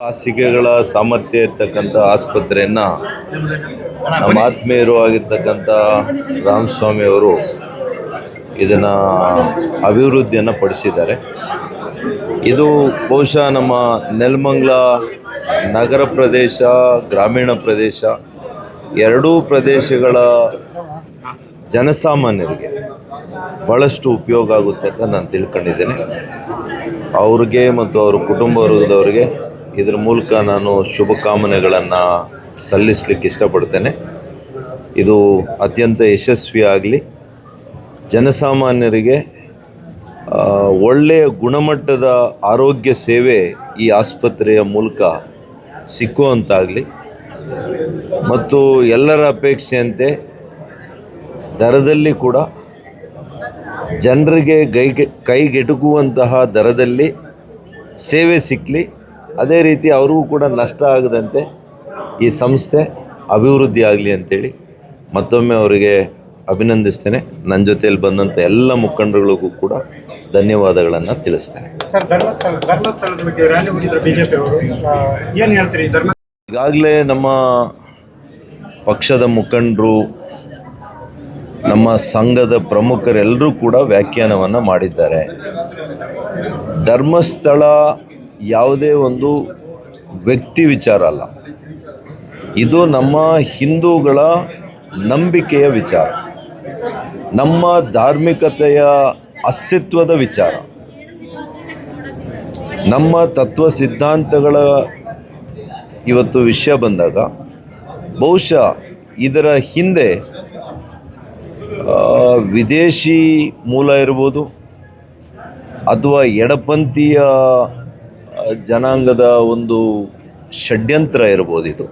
ಹಾಸಿಗೆಗಳ ಸಾಮರ್ಥ್ಯ ಇರ್ತಕ್ಕಂಥ ಆಸ್ಪತ್ರೆಯನ್ನು ನಮ್ಮ ಆತ್ಮೀಯರು ಆಗಿರ್ತಕ್ಕಂಥ ರಾಮಸ್ವಾಮಿ ಅವರು ಇದನ್ನು ಅಭಿವೃದ್ಧಿಯನ್ನು ಪಡಿಸಿದ್ದಾರೆ. ಇದು ಬಹುಶಃ ನಮ್ಮ ನೆಲಮಂಗ್ಲ ನಗರ ಪ್ರದೇಶ, ಗ್ರಾಮೀಣ ಪ್ರದೇಶ, ಎರಡೂ ಪ್ರದೇಶಗಳ ಜನಸಾಮಾನ್ಯರಿಗೆ ಭಾಳಷ್ಟು ಉಪಯೋಗ ಆಗುತ್ತೆ ಅಂತ ನಾನು ತಿಳ್ಕೊಂಡಿದ್ದೇನೆ. ಅವ್ರಿಗೆ ಮತ್ತು ಅವ್ರ ಕುಟುಂಬ ವರ್ಗದವರಿಗೆ ಇದ್ರ ಮೂಲಕ ನಾನು ಶುಭಕಾಮನೆಗಳನ್ನು ಸಲ್ಲಿಸಲಿಕ್ಕೆ ಇಷ್ಟಪಡ್ತೇನೆ. ಇದು ಅತ್ಯಂತ ಯಶಸ್ವಿ ಆಗಲಿ. ಜನಸಾಮಾನ್ಯರಿಗೆ ಒಳ್ಳೆಯ ಗುಣಮಟ್ಟದ ಆರೋಗ್ಯ ಸೇವೆ ಈ ಆಸ್ಪತ್ರೆಯ ಮೂಲಕ ಸಿಕ್ಕುವಂತಾಗಲಿ. ಮತ್ತು ಎಲ್ಲರ ಅಪೇಕ್ಷೆಯಂತೆ ದರದಲ್ಲಿ ಕೂಡ ಜನರಿಗೆ ಕೈಗೆ ಕೈಗೆಟುಕುವಂತಹ ದರದಲ್ಲಿ ಸೇವೆ ಸಿಕ್ಕಲಿ ಅದೇ ರೀತಿ ಅವ್ರಿಗೂ ಕೂಡ ನಷ್ಟ ಆಗದಂತೆ ಈ ಸಂಸ್ಥೆ ಅಭಿವೃದ್ಧಿ ಆಗಲಿ ಅಂತೇಳಿ ಮತ್ತೊಮ್ಮೆ ಅವರಿಗೆ ಅಭಿನಂದಿಸ್ತೇನೆ. ನನ್ನ ಜೊತೆಯಲ್ಲಿ ಬಂದಂಥ ಎಲ್ಲ ಮುಖಂಡರುಗಳಿಗೂ ಕೂಡ ಧನ್ಯವಾದಗಳನ್ನು ತಿಳಿಸ್ತೇನೆ. ಈಗಾಗಲೇ ನಮ್ಮ ಪಕ್ಷದ ಮುಖಂಡರು ನಮ್ಮ ಸಂಘದ ಪ್ರಮುಖರೆಲ್ಲರೂ ಕೂಡ ವ್ಯಾಖ್ಯಾನವನ್ನು ಮಾಡಿದ್ದಾರೆ. ಧರ್ಮಸ್ಥಳ ಯಾವುದೇ ಒಂದು ವ್ಯಕ್ತಿ ವಿಚಾರ ಅಲ್ಲ. ಇದು ನಮ್ಮ ಹಿಂದೂಗಳ ನಂಬಿಕೆಯ ವಿಚಾರ. ನಮ್ಮ ಧಾರ್ಮಿಕತೆಯ ಅಸ್ತಿತ್ವದ ವಿಚಾರ. ನಮ್ಮ ತತ್ವ ಸಿದ್ಧಾಂತಗಳ ಇವತ್ತು ವಿಷಯ ಬಂದಾಗ, ಬಹುಶಃ ಇದರ ಹಿಂದೆ ವಿದೇಶಿ ಮೂಲ ಇರ್ಬೋದು, ಅಥವಾ ಎಡಪಂಥೀಯ ಜನಾಂಗದ ಒಂದು ಷಡ್ಯಂತ್ರ ಇರ್ಬೋದು ಇದು.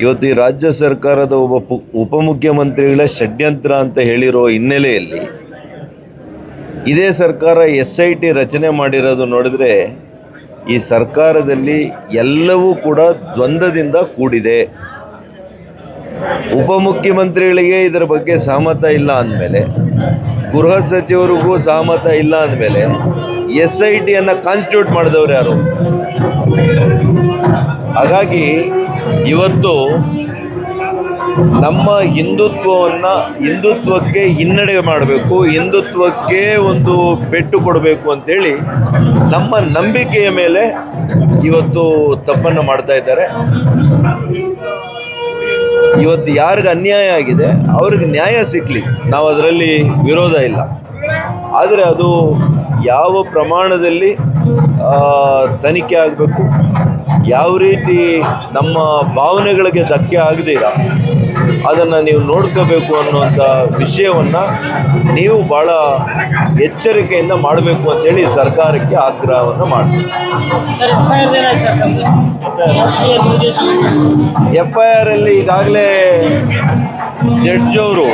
ಇವತ್ತು ಈ ರಾಜ್ಯ ಸರ್ಕಾರದ ಒಬ್ಬ ಪು, ಉಪಮುಖ್ಯಮಂತ್ರಿಗಳ ಷಡ್ಯಂತ್ರ ಅಂತ ಹೇಳಿರೋ ಹಿನ್ನೆಲೆಯಲ್ಲಿ ಇದೇ ಸರ್ಕಾರ ಎಸ್ ಐ ಟಿ ರಚನೆ ಮಾಡಿರೋದು ನೋಡಿದ್ರೆ ಈ ಸರ್ಕಾರದಲ್ಲಿ ಎಲ್ಲವೂ ಕೂಡ ದ್ವಂದ್ವದಿಂದ ಕೂಡಿದೆ. ಉಪಮುಖ್ಯಮಂತ್ರಿಗಳಿಗೆ ಇದರ ಬಗ್ಗೆ ಸಹಮತ ಇಲ್ಲ ಅಂದಮೇಲೆ, ಗೃಹ ಸಚಿವರಿಗೂ ಸಹಮತ ಇಲ್ಲ ಅಂದಮೇಲೆ ಎಸ್ ಐ ಟಿಯನ್ನು ಕಾನ್ಸ್ಟಿಟ್ಯೂಟ್ ಮಾಡಿದವರು ಯಾರು? ಹಾಗಾಗಿ ಇವತ್ತು ನಮ್ಮ ಹಿಂದುತ್ವವನ್ನು ಹಿಂದುತ್ವಕ್ಕೆ ಹಿನ್ನಡೆ ಮಾಡಬೇಕು, ಹಿಂದುತ್ವಕ್ಕೆ ಒಂದು ಪೆಟ್ಟು ಕೊಡಬೇಕು ಅಂತೇಳಿ ನಮ್ಮ ನಂಬಿಕೆಯ ಮೇಲೆ ಇವತ್ತು ತಪ್ಪನ್ನು ಮಾಡ್ತಾ ಇದ್ದಾರೆ. ಇವತ್ತು ಯಾರಿಗೆ ಅನ್ಯಾಯ ಆಗಿದೆ, ಅವ್ರಿಗೆ ನ್ಯಾಯ ಸಿಕ್ಕಲಿ ನಾವು ಅದರಲ್ಲಿ ವಿರೋಧ ಇಲ್ಲ. ಆದರೆ ಅದು ಯಾವ ಪ್ರಮಾಣದಲ್ಲಿ ತನಿಖೆ ಆಗಬೇಕು ಯಾವ ರೀತಿ ನಮ್ಮ ಭಾವನೆಗಳಿಗೆ ಧಕ್ಕೆ ಆಗದಿರ ಅದನ್ನು ನೀವು ನೋಡ್ಕೋಬೇಕು ಅನ್ನುವಂಥ ವಿಷಯವನ್ನು ನೀವು ಭಾಳ ಎಚ್ಚರಿಕೆಯಿಂದ ಮಾಡಬೇಕು ಅಂತೇಳಿ ಸರ್ಕಾರಕ್ಕೆ ಆಗ್ರಹವನ್ನು ಮಾಡ್ತೀವಿ. ಎಫ್ ಐ ಆರ್ ಅಲ್ಲಿ ಈಗಾಗಲೇ ಜಡ್ಜ್ ಅವರು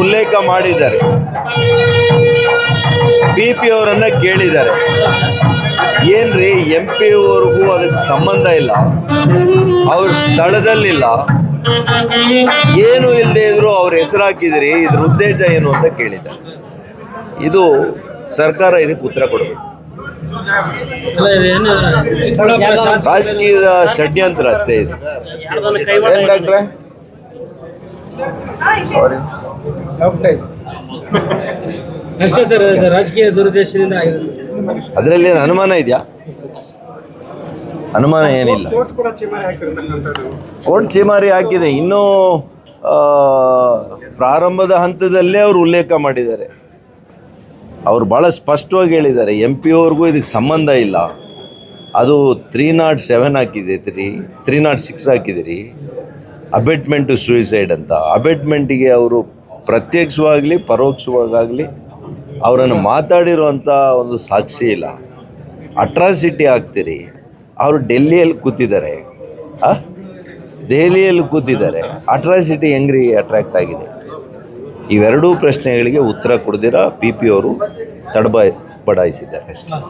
ಉಲ್ಲೇಖ ಮಾಡಿದ್ದಾರೆ. ಪಿ ಪಿ ಅವರನ್ನು ಕೇಳಿದ್ದಾರೆ. ಏನ್ರಿ ಎಂ ಪಿ ಅವ್ರಿಗೂ ಅದಕ್ಕೆ ಸಂಬಂಧ ಇಲ್ಲ. ಅವ್ರ ಸ್ಥಳದಲ್ಲಿಲ್ಲ. ಏನು ಇಲ್ಲದೆ ಇದ್ರು ಅವ್ರ ಹೆಸರು ಹಾಕಿದ್ರಿ ಇದ್ರ ಉದ್ದೇಶ ಏನು ಅಂತ ಕೇಳಿದ್ದಾರೆ. ಇದು ಸರ್ಕಾರ ಇದಕ್ಕೆ ಉತ್ತರ ಕೊಡಬೇಕು. ರಾಜಕೀಯದ ಷಡ್ಯಂತ್ರ ಅಷ್ಟೇ ಇದು. ಡಾಕ್ಟ್ರೆ? ಅಷ್ಟೇ ಸರ್ ರಾಜಕೀಯ ದುರುದ್ದೇಶದಿಂದ ಅದರಲ್ಲಿ ಏನು ಅನುಮಾನ ಇದೆಯಾ? ಅನುಮಾನ ಏನಿಲ್ಲ. ಕೋರ್ಟ್ ಕೂಡ ಚಿಮಾರಿ ಹಾಕಿರ್ತಕ್ಕಂಥದ್ದು. ಕೋರ್ಟ್ ಚೀಮಾರಿ ಹಾಕಿದೆ. ಇನ್ನೂ ಆ, ಪ್ರಾರಂಭದ ಹಂತದಲ್ಲೇ ಅವರು ಉಲ್ಲೇಖ ಮಾಡಿದ್ದಾರೆ. ಅವರು ಭಾಳ ಸ್ಪಷ್ಟವಾಗಿ ಹೇಳಿದ್ದಾರೆ. ಎಂ ಪಿ ಅವ್ರಿಗೂ ಇದಕ್ಕೆ ಸಂಬಂಧ ಇಲ್ಲ. ಅದು ತ್ರೀ ನಾಟ್ ಸೆವೆನ್ ಹಾಕಿದೆ. ತ್ರೀ ತ್ರೀ ನಾಟ್ ಸಿಕ್ಸ್ ಹಾಕಿದಿರಿ ಅಬೆಟ್ಮೆಂಟ್ ಟು ಸೂಯಿಸೈಡ್ ಅಂತ. ಅಬೆಟ್ಮೆಂಟಿಗೆ ಅವರು ಪ್ರತ್ಯಕ್ಷವಾಗಲಿ, ಪರೋಕ್ಷವಾಗಲಿ ಅವರನ್ನು ಮಾತಾಡಿರುವಂಥ ಒಂದು ಸಾಕ್ಷಿ ಇಲ್ಲ. ಅಟ್ರಾಸಿಟಿ ಆಗ್ತೀರಿ. ಅವರು ಡೆಲ್ಲಿಯಲ್ಲಿ ಕೂತಿದ್ದಾರೆ. ಆ? ದೆಹಲಿಯಲ್ಲಿ ಕೂತಿದ್ದಾರೆ. ಅಟ್ರಾಸಿಟಿ ಹೆಂಗ್ರಿ ಅಟ್ರಾಕ್ಟ್ ಆಗಿದೆ? ಇವೆರಡೂ ಪ್ರಶ್ನೆಗಳಿಗೆ ಉತ್ತರ ಕೊಡ್ದಿರ? ಪಿ ಪಿ ಅವರು ತಡಬ ಬಡಾಯಿಸಿದ್ದಾರೆ ಅಷ್ಟೇ.